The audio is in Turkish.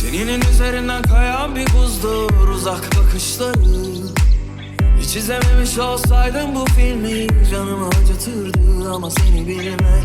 Teninin üzerinden kayan bir buzdur uzak bakışların Hiç izlememiş olsaydım bu filmi canımı acıtırdı Ama seni bilmek,